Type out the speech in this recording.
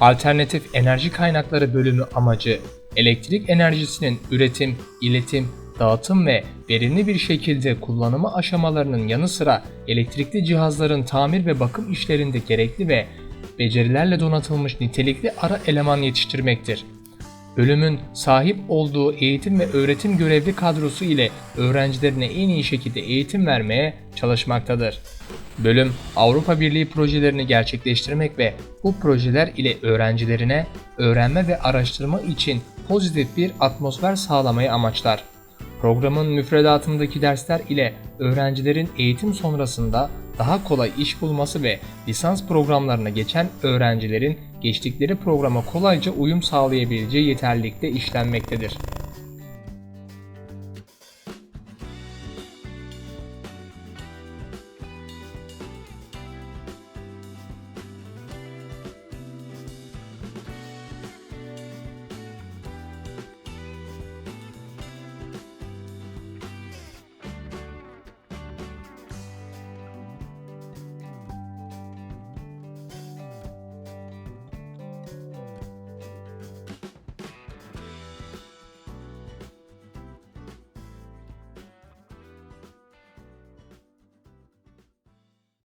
Alternatif enerji kaynakları bölümü amacı elektrik enerjisinin üretim, iletim, dağıtım ve verimli bir şekilde kullanımı aşamalarının yanı sıra elektrikli cihazların tamir ve bakım işlerinde gerekli ve becerilerle donatılmış nitelikli ara eleman yetiştirmektir. Bölümün sahip olduğu eğitim ve öğretim görevli kadrosu ile öğrencilerine en iyi şekilde eğitim vermeye çalışmaktadır. Bölüm Avrupa Birliği projelerini gerçekleştirmek ve bu projeler ile öğrencilerine öğrenme ve araştırma için pozitif bir atmosfer sağlamayı amaçlar. Programın müfredatındaki dersler ile öğrencilerin eğitim sonrasında daha kolay iş bulması ve lisans programlarına geçen öğrencilerin geçtikleri programa kolayca uyum sağlayabileceği yeterlilikte işlenmektedir.